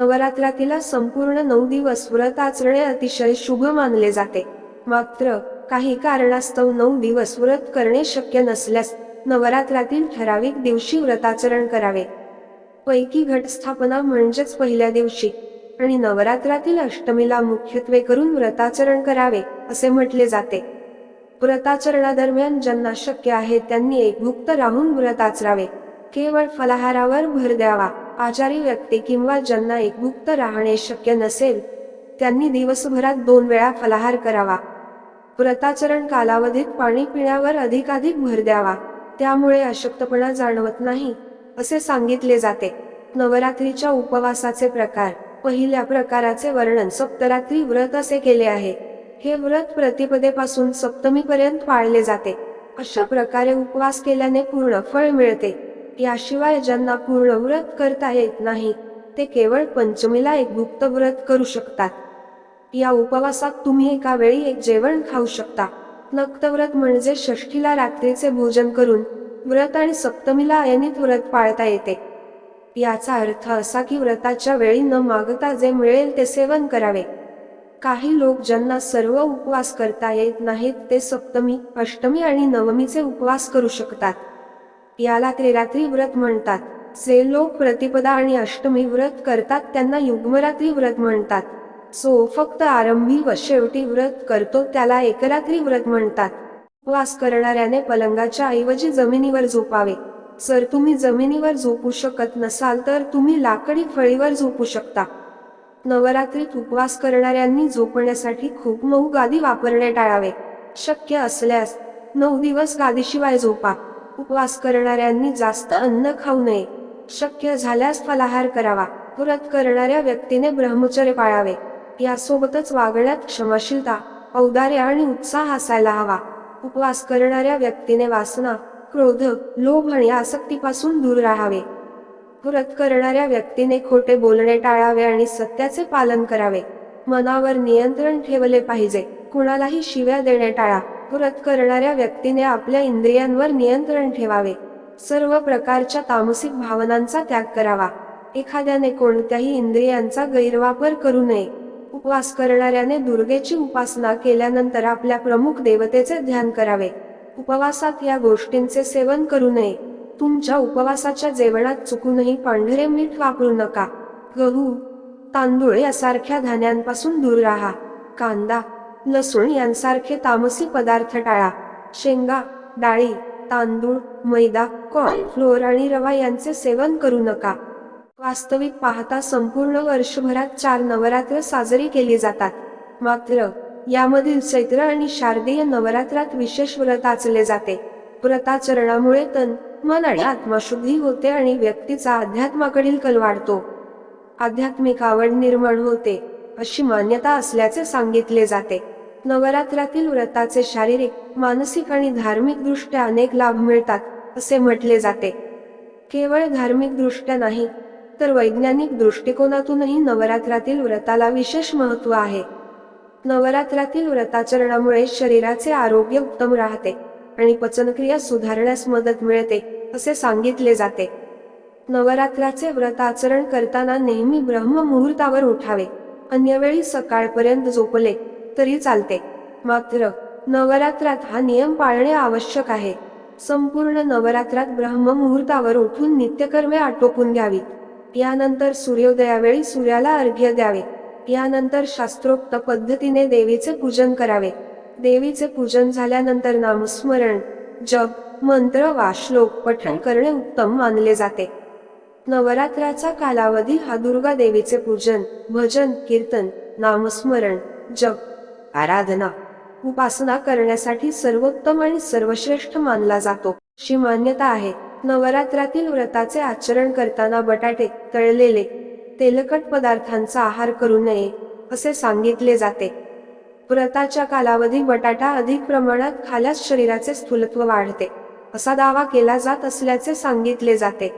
नवरात्रातीला संपूर्ण नऊ दिवस व्रत आचरणे अतिशय शुभ मानले जाते. मात्र काही कारणास्तव नऊ दिवस व्रत करणे शक्य नसल्यास नवरात्रातील ठराविक दिवशी व्रताचरण करावे. पैकी घटस्थापना म्हणजेच पहिल्या दिवशी आणि नवरात्रातील अष्टमीला मुख्यत्वे करून व्रताचरण करावे असे म्हटले जाते. व्रताचरणादरम्यान ज्यांना शक्य आहे त्यांनी एकभुक्त राहून व्रत आचरावे. केवळ फलाहारावर भर द्यावा. आचारी व्यक्ती किंवा ज्यांना एकमुक्त राहणे शक्य नसेल त्यांनी दिवसभरात दोन वेळा फलाहार करावा. व्रताचरण कालावधीत पाणी पिण्यावर अधिकाधिक भर द्यावा. त्यामुळे अशक्तपणा जाणवत नाही असे सांगितले जाते. नवरात्रीच्या उपवासाचे प्रकार. पहिल्या प्रकाराचे वर्णन सप्तरात्री व्रत असे केले आहे. हे व्रत प्रतिपदेपासून सप्तमीपर्यंत पाळले जाते. अशा प्रकारे उपवास केल्याने पूर्ण फळ मिळते. याशिवाय ज्यांना पूर्ण व्रत करता येत नाही ते केवळ पंचमीला एक गुप्त व्रत करू शकतात. या उपवासात तुम्ही एका वेळी एक जेवण खाऊ शकता. नक्तव्रत म्हणजे षष्ठीला रात्रीचे भोजन करून व्रत आणि सप्तमीला अयनित व्रत पाळता येते. याचा अर्थ असा की व्रताच्या वेळी न मागता जे मिळेल ते सेवन करावे. काही लोक ज्यांना सर्व उपवास करता येत नाहीत ते सप्तमी अष्टमी आणि नवमीचे उपवास करू शकतात. याला त्रिरात्री व्रत म्हणतात. जे लोक प्रतिपदा आणि अष्टमी व्रत करतात त्यांना युग्मरात्री व्रत म्हणतात. जो फक्त आरंभी व शेवटी व्रत करतो त्याला एकरात्री व्रत म्हणतात. उपवास करणाऱ्याने पलंगाच्या ऐवजी जमिनीवर झोपावे. जर तुम्ही जमिनीवर झोपू शकत नसाल तर तुम्ही लाकडी फळीवर झोपू शकता. नवरात्रीत उपवास करणाऱ्यांनी झोपण्यासाठी खूप मऊ गादी वापरणे टाळावे. शक्य असल्यास नऊ दिवस गादीशिवाय झोपा. उपवास करणाऱ्यांनी जास्त अन्न खाऊ नये. शक्य झाल्यास फलाहार करावा. व्रत करणाऱ्या व्यक्तीने ब्रह्मचर्य पाळावे. यासोबतच वागण्यात क्षमाशीलता औदार्य आणि उत्साह असायला हवा. उपवास करणाऱ्या व्यक्तीने वासना क्रोध लोभ आणि आसक्तीपासून दूर राहावे. व्रत करणाऱ्या व्यक्तीने खोटे बोलणे टाळावे आणि सत्याचे पालन करावे. मनावर नियंत्रण ठेवले पाहिजे. कुणालाही शिव्या देणे टाळा. व्रत करणाऱ्या व्यक्तीने आपल्या इंद्रियांवर नियंत्रण ठेवावे. सर्व प्रकारच्या तामसिक भावनांचा त्याग करावा. एखाद्याने कोणत्याही इंद्रियांचा गैरवापर करू नये. उपवास करणाऱ्याने दुर्गेची उपासना केल्यानंतर आपल्या प्रमुख देवतेचे ध्यान करावे. उपवासात या गोष्टींचे सेवन करू नये. तुमच्या उपवासाच्या जेवणात चुकूनही पांढरे मीठ वापरू नका. गहू तांदूळ यासारख्या धान्यांपासून दूर राहा. कांदा लसूण यांसारखे तामसी पदार्थ टाळा. शेंगा डाळी तांदूळ मैदा कॉर्न फ्लोअर आणि रवा यांचे सेवन करू नका. वास्तविक पाहता संपूर्ण वर्षभरात चार नवरात्र साजरी केली जातात. मात्र यामधील चैत्र आणि शारदीय नवरात्रात विशेष व्रत आचले जाते. व्रताचरणामुळे तन मन आणि आत्मशुद्धी होते आणि व्यक्तीचा अध्यात्माकडील कल वाढतो. आध्यात्मिक आवड निर्माण होते अशी मान्यता असल्याचे सांगितले जाते. नवरात्रातील व्रताचे शारीरिक मानसिक आणि धार्मिक दृष्ट्या अनेक लाभ मिळतात असे म्हटले जाते. केवळ धार्मिक दृष्ट्या नाही तर वैज्ञानिक दृष्टिकोनातूनही नवरात्रातील व्रताला विशेष महत्त्व आहे. नवरात्रातील व्रताचरणामुळे शरीराचे आरोग्य उत्तम राहते आणि पचनक्रिया सुधारण्यास मदत मिळते असे सांगितले जाते. नवरात्राचे व्रत आचरण करताना नेहमी ब्रह्म मुहूर्तावर उठावे अन्यवेळी सकाळपर्यंत झोपले तरी चालते. मात्र नवरात्रात हा नियम पाळणे आवश्यक आहे. संपूर्ण नवरात्रात ब्रह्ममुहूर्तावर उठून नित्यकर्मे आटोपून घ्यावीत. यानंतर सूर्योदयावेळी सूर्याला अर्घ्य द्यावे. यानंतर शास्त्रोक्त पद्धतीने देवीचे पूजन करावे. देवीचे पूजन झाल्यानंतर नामस्मरण जप मंत्र वा श्लोक पठण करणे उत्तम मानले जाते. नवरात्राचा कालावधी हा दुर्गा देवीचे पूजन भजन कीर्तन नामस्मरण जप आराधना उपासना करण्यासाठी सर्वोत्तम आणि सर्वश्रेष्ठ मानला जातो. अशी मान्यता आहे. नवरात्रातील व्रताचे आचरण करताना बटाटे तळलेले तेलकट पदार्थांचा आहार करू नये असे सांगितले जाते. व्रताच्या कालावधी बटाटा अधिक प्रमाणात खाल्यास शरीराचे स्थूलत्व वाढते असा दावा केला जात असल्याचे सांगितले जाते.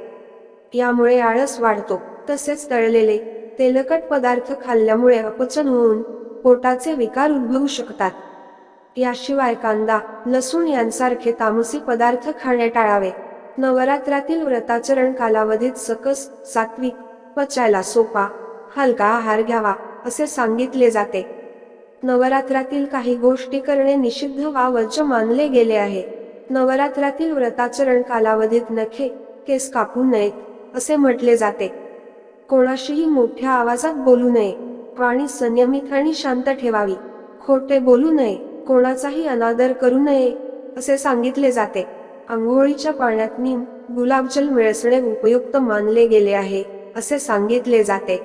यामुळे आळस वाढतो. तसेच तळलेले तेलकट पदार्थ खाल्ल्यामुळे अपचन होऊन पोटाचे विकार उद्भवू शकतात. याशिवाय कांदा लसूण यांसारखे तामसी पदार्थ खाणे टाळावे. नवरात्रातील व्रताचरण कालावधीत सकस सात्विक पचायला सोपा हलका आहार घ्यावा असे सांगितले जाते. नवरात्रातील काही गोष्टी करणे निषिद्ध वा वज्र मानले गेले आहे. नवरात्रातील व्रताचरण कालावधीत नखे केस कापू नयेत असे म्हटले जाते. कोणाशीही मोठ्या आवाजात बोलू नये. वाणी संयमित आणि शांत ठेवावी. खोटे बोलू नये कोणाचाही अनादर करू नये असे सांगितले जाते. आंघोळीच्या पाण्यात नीम गुलाबजल मिळसणे उपयुक्त मानले गेले आहे असे सांगितले जाते.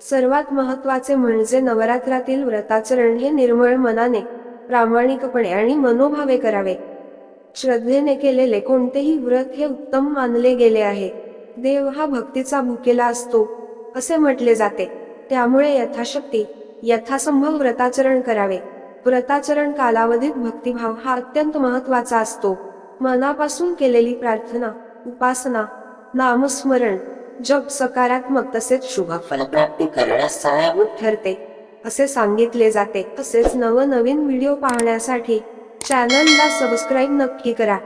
सर्वात महत्त्वाचे म्हणजे नवरात्रातील व्रताचरण हे निर्मळ मनाने प्रामाणिकपणे आणि मनोभावे करावे. श्रद्धेने केलेले कोणतेही व्रत हे उत्तम मानले गेले आहे. देव हा भक्तीचा भुकेला असतो असे म्हटले जाते. त्यामुळे यथाशक्ती यथासंभव व्रताचरण करावे. व्रताचरण कालावधीत भक्तिभाव हा अत्यंत महत्त्वाचा असतो. मनापासून केलेली प्रार्थना उपासना नामस्मरण जप सकारात्मक तसेच शुभ फलप्राप्ती करण्यास सहाय्यभूत ठरते. असे सांगितले जाते. तसेच नवनवीन व्हिडिओ पाहण्यासाठी चॅनलला सबस्क्राईब नक्की करा.